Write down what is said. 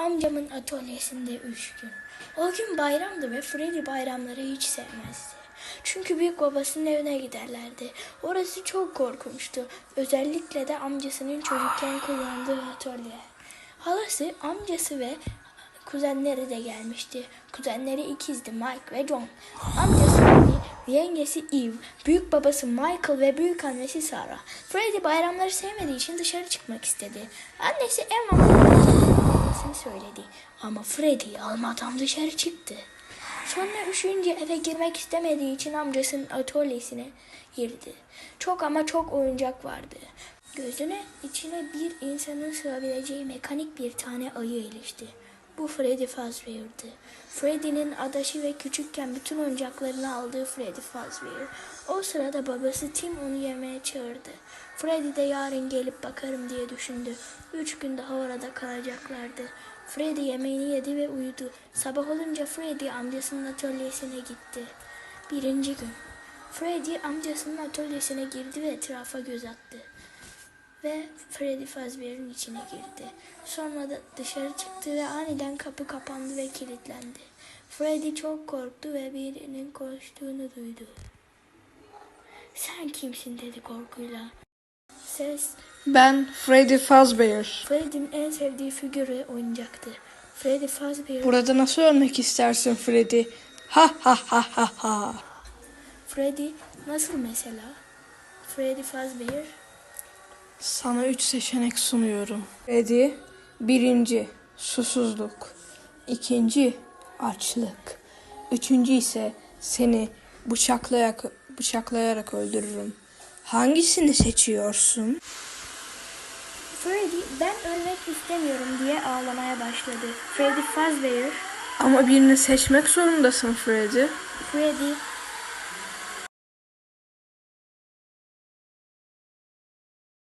Amcamın atölyesinde üç gün. O gün bayramdı ve Freddy bayramları hiç sevmezdi. Çünkü büyük babasının evine giderlerdi. Orası çok korkunçtu. Özellikle de amcasının çocukken kullandığı atölye. Halası, amcası ve kuzenleri de gelmişti. Kuzenleri ikizdi Mike ve John. Amcası Annie, yengesi Eve, büyük babası Michael ve büyük annesi Sarah. Freddy bayramları sevmediği için dışarı çıkmak istedi. Annesi Emma. Ama Freddy almadan dışarı çıktı. Sonra üşüyünce eve girmek istemediği için amcasının atölyesine girdi. Çok ama çok oyuncak vardı. Gözüne içine bir insanın sığabileceği mekanik bir tane ayı ilişti. Bu Freddy Fazbear'dı. Freddy'nin adaşı ve küçükken bütün oyuncaklarını aldığı Freddy Fazbear. O sırada babası Tim onu yemeğe çağırdı. Freddy de yarın gelip bakarım diye düşündü. Üç gün daha orada kalacaklardı. Freddy yemeğini yedi ve uyudu. Sabah olunca Freddy amcasının atölyesine gitti. Birinci gün. Freddy amcasının atölyesine girdi ve etrafa göz attı ve Freddy Fazbear'ın içine girdi. Sonra da dışarı çıktı ve aniden kapı kapandı ve kilitlendi. Freddy çok korktu ve birinin koştuğunu duydu. Sen kimsin dedi korkuyla. Ses Ben Freddy Fazbear. Freddy'nin en sevdiği figürü oyuncaktı. Freddy Fazbear Burada nasıl ölmek istersin Freddy? Ha ha ha ha ha. Freddy nasıl mesela? Freddy Fazbear Sana üç seçenek sunuyorum. Freddy, birinci susuzluk, ikinci açlık, üçüncü ise seni bıçaklayarak, bıçaklayarak öldürürüm. Hangisini seçiyorsun? Freddy ben ölmek istemiyorum diye ağlamaya başladı. Freddy Fazbear Ama birini seçmek zorundasın Freddy. Freddy